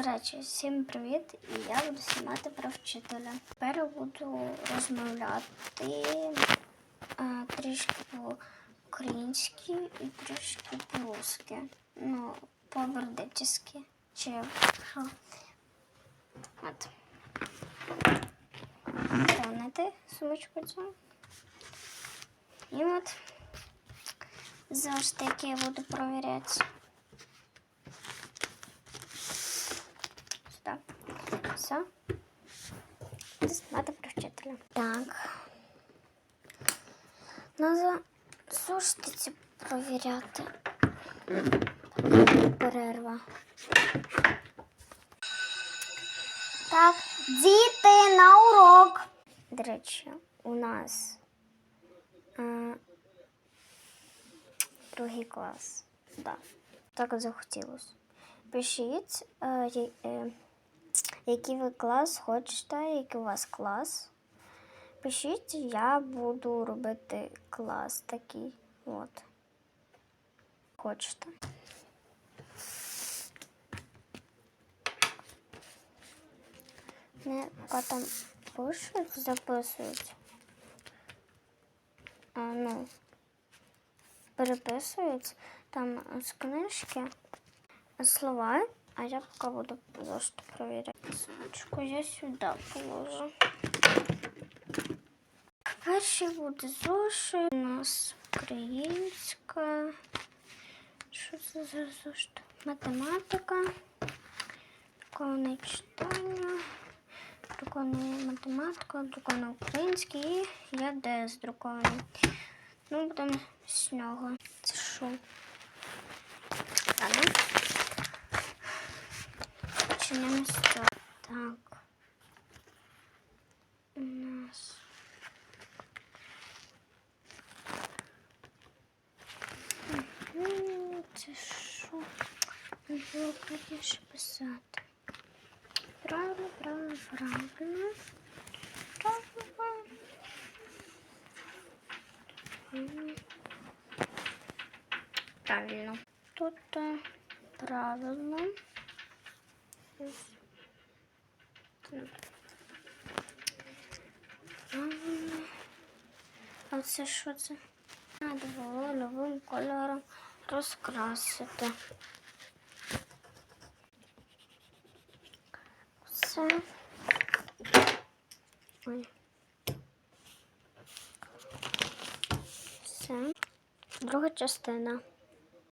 До речі, всім привіт! І я буду знімати про вчителя. Тепер я буду розмовляти а, трішки по-українськи і трішки по-русски. Ну, по-бердичськи. Чи що? От. Помните сумочку цю? І от завжди таки я буду провіряти. Сюда. Все. Знати про вчителя. Так. Надо зошитиці провіряти. Перерва. Так, діти на урок. До речі, у нас е, другий клас. Да. Так от захотілося. Пишіть, я- е, який ви клас хочете, який у вас клас. Пишіть, я буду робити клас такий. От. Хочете. Не поки там пишуть, записують. А, ну, переписують там з книжки слова, а я поки буду зошит перевіряти. Сумочку я сюди положу. Перший буде зошит. У нас українська. Що це за зошит? Математика. Друковне читання. Друковне математика, друковне український і я ДС друкований. Ну, будемо з нього. Це що? Ладно. З цього. Так. У нас. Мгм, Це що? Не було правильніше писати. Правильно, правильно, правильно. Правильно. Тут е, правильно. Так. Правильно. А це що це? Треба було новим кольором розкрасити. Все. Ой. Все. Друга частина.